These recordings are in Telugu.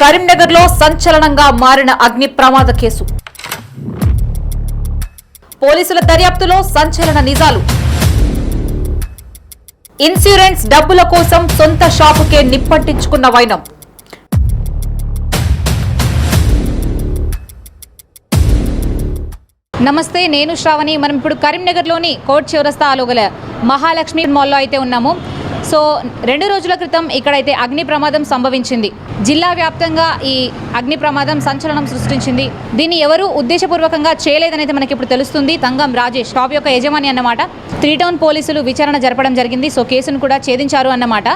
కరీంనగర్లో సంచలనంగా మారిన అగ్ని ప్రమాద కేసు. పోలీసుల దర్యాప్తులో సంచలన నిజాలు. ఇన్సూరెన్స్ డబ్బుల కోసం సొంత షాపుకే నిప్పంటించుకున్న వైనం. నమస్తే నేను శ్రావణి. మనం ఇప్పుడు కరీంనగర్లోని కోట్ చివరస్తాలో ఆలోగల మహాలక్ష్మి మాల్లో అయితే ఉన్నాము. సో రెండు రోజుల క్రితం ఇక్కడైతే అగ్ని ప్రమాదం సంభవించింది. జిల్లా వ్యాప్తంగా ఈ అగ్ని ప్రమాదం సంచలనం సృష్టించింది. దీన్ని ఎవరు ఉద్దేశపూర్వకంగా చేయలేదనైతే మనకి ఇప్పుడు తెలుస్తుంది. తంగం రాజేష్ షాప్ యొక్క యజమాని అన్నమాట. త్రీ టౌన్ పోలీసులు విచారణ జరపడం జరిగింది. సో కేసును కూడా ఛేదించారు అన్నమాట.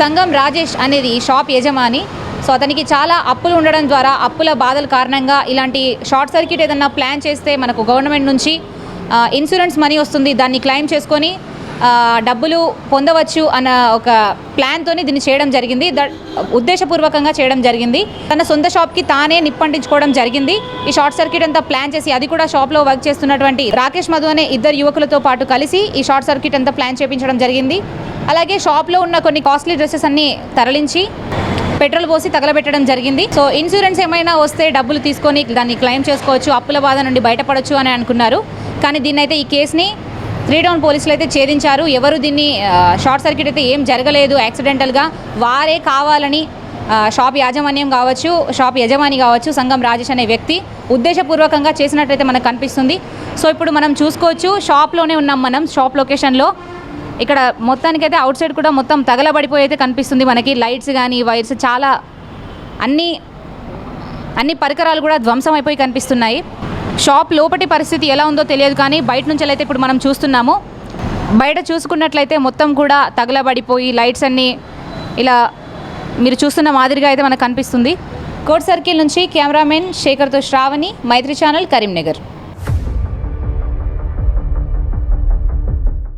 సంగం రాజేష్ అనేది ఈ షాప్ యజమాని. సో అతనికి చాలా అప్పులు ఉండడం ద్వారా అప్పుల బాధల కారణంగా ఇలాంటి షార్ట్ సర్క్యూట్ ఏదన్నా ప్లాన్ చేస్తే మనకు గవర్నమెంట్ నుంచి ఇన్సూరెన్స్ మనీ వస్తుంది. దాన్ని క్లెయిమ్ చేసుకొని డబ్బులు పొందవచ్చు అన్న ఒక ప్లాన్తోని దీన్ని చేయడం జరిగింది. ద ఉద్దేశపూర్వకంగా చేయడం జరిగింది. తన సొంత షాప్కి తానే నిప్పంటించుకోవడం జరిగింది. ఈ షార్ట్ సర్క్యూట్ అంతా ప్లాన్ చేసి అది కూడా షాప్లో వర్క్ చేస్తున్నటువంటి రాకేష్ మధు అనే ఇద్దరు యువకులతో పాటు కలిసి ఈ షార్ట్ సర్క్యూట్ అంతా ప్లాన్ చేయించడం జరిగింది. అలాగే షాప్లో ఉన్న కొన్ని కాస్ట్లీ డ్రెస్సెస్ అన్ని తరలించి పెట్రోల్ పోసి తగలబెట్టడం జరిగింది. సో ఇన్సూరెన్స్ ఏమైనా వస్తే డబ్బులు తీసుకొని దాన్ని క్లెయిమ్ చేసుకోవచ్చు అప్పుల బాధ నుండి బయటపడవచ్చు అని అనుకున్నారు. కానీ దీన్నైతే ఈ కేసుని త్రీ టౌన్ పోలీసులు అయితే ఛేదించారు. ఎవరు దీన్ని షార్ట్ సర్క్యూట్ అయితే ఏం జరగలేదు. యాక్సిడెంటల్గా వారే కావాలని షాప్ యాజమాన్యం కావచ్చు షాప్ యజమాని కావచ్చు సంగం రాజేష్ అనే వ్యక్తి ఉద్దేశపూర్వకంగా చేసినట్టయితే మనకు కనిపిస్తుంది. సో ఇప్పుడు మనం చూసుకోవచ్చు షాప్లోనే ఉన్నాం మనం షాప్ లొకేషన్లో. ఇక్కడ మొత్తానికైతే అవుట్ సైడ్ కూడా మొత్తం తగలబడిపోయి అయితే కనిపిస్తుంది మనకి. లైట్స్ కానీ వైర్స్ చాలా అన్ని అన్ని పరికరాలు కూడా ధ్వంసం అయిపోయి కనిపిస్తున్నాయి. షాప్ లోపటి పరిస్థితి ఎలా ఉందో తెలియదు కానీ బయట నుంచి అయితే ఇప్పుడు మనం చూస్తున్నాము. బయట చూసుకున్నట్లయితే మొత్తం కూడా తగలబడిపోయి లైట్స్ అన్నీ ఇలా మీరు చూస్తున్న మాదిరిగా అయితే మనకు కనిపిస్తుంది. కోట్ సర్కిల్ నుంచి కెమెరామెన్ శేఖర్తో శ్రావణి మైత్రి ఛానల్ కరీంనగర్.